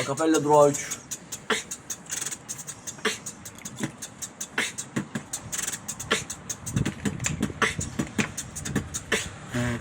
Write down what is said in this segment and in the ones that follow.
Acapella durağı 3.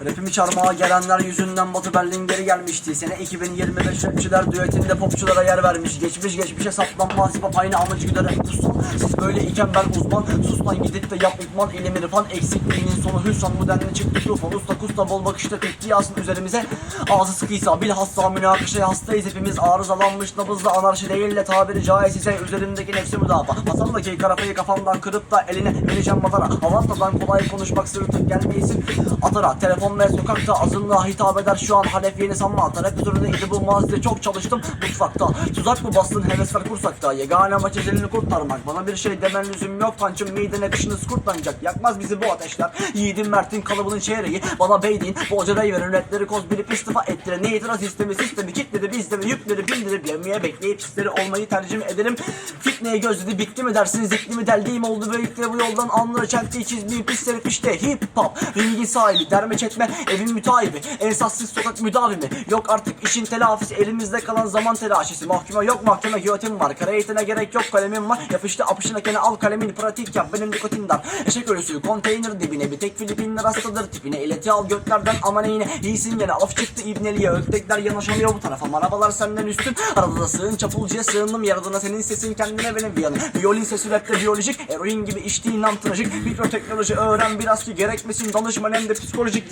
Rapimi çarmıha gelenler yüzünden Batı Berlin geri gelmişti. Sene 2025 rapçiler düetinde popçulara yer vermiş. Geçmiş geçmişe saplanmaz hip hop aynı amacı güderek puslan. Siz böyle iken ben uzman. Sus lan gidip de yap utman. İlim irfan eksikliğinin sonu hüsran bu denli çıktı tufan. Usta kusta bol bakışta tepki yağsın üzerimize. Ağzı sıkıysa bilhassa münakışaya hastayız hepimiz. Arızalanmış nabızla anarşi değil de tabiri caiz ise üzerimdeki nefsi müdafaa. Masamdaki karafayı kafamdan kırıp da eline vereceğim matara. Avantadan kolay konuşmak sırıtıp gelmeyesin. Atara telefon ve sokakta azınlığa hitap eder. Şu an Halef yeni sanma Taraf üzerine idi bu mazide çok çalıştım mutfakta. Tuzak mı bastın hevesler kursakta Yegane amaç ezelini kurtarmak. Bana bir şey demen lüzum yok. Pançım midene kışınız kurtlanacak Yakmaz bizi bu ateşler. Yiğidim Mert'in kalıbının çeyreği. Bana beydin bolcadayı verin. Redleri koz bilip istifa ettiler Ne itiraz sistemi sistemi kitledi bizleri Yükleri bindirip yemeye bekleyip hisleri olmayı tercih ederim Fitneye gözledi bitti mi dersiniz? İkli mi deldiğim oldu? Yükle bu yoldan anları çeltiği çizmeyi pis herif işte. Hip hop Ringin sahibi derme çetme evin müteahhibi. Esassız sokak müdavimi. Yok artık işin telafisi elimizde kalan zaman telaşesi. Mahkeme yok mahkeme giyotin var. Kara eğitine gerek yok kalemim var. Yapıştı apışına kene al kalemin pratik yap. Benim nikotin dar Eşek ölüsü konteyner dibine. Bir tek Filipinler hastadır tipine. İleti al göklerden ama neyine iyisin gene laf çıktı ibneliye. Öktekler yanaşamıyor bu tarafa. Marabalar senden üstün. Arada da sığın çapulcuya sığındım. Yaradına senin sesin kendine benim viyanım Violin sesi rapte biyolojik. Eroin gibi içtiğin nam trajik Mikroteknoloji öğren biraz ki gerekmesin. Danışman hem de psikolojik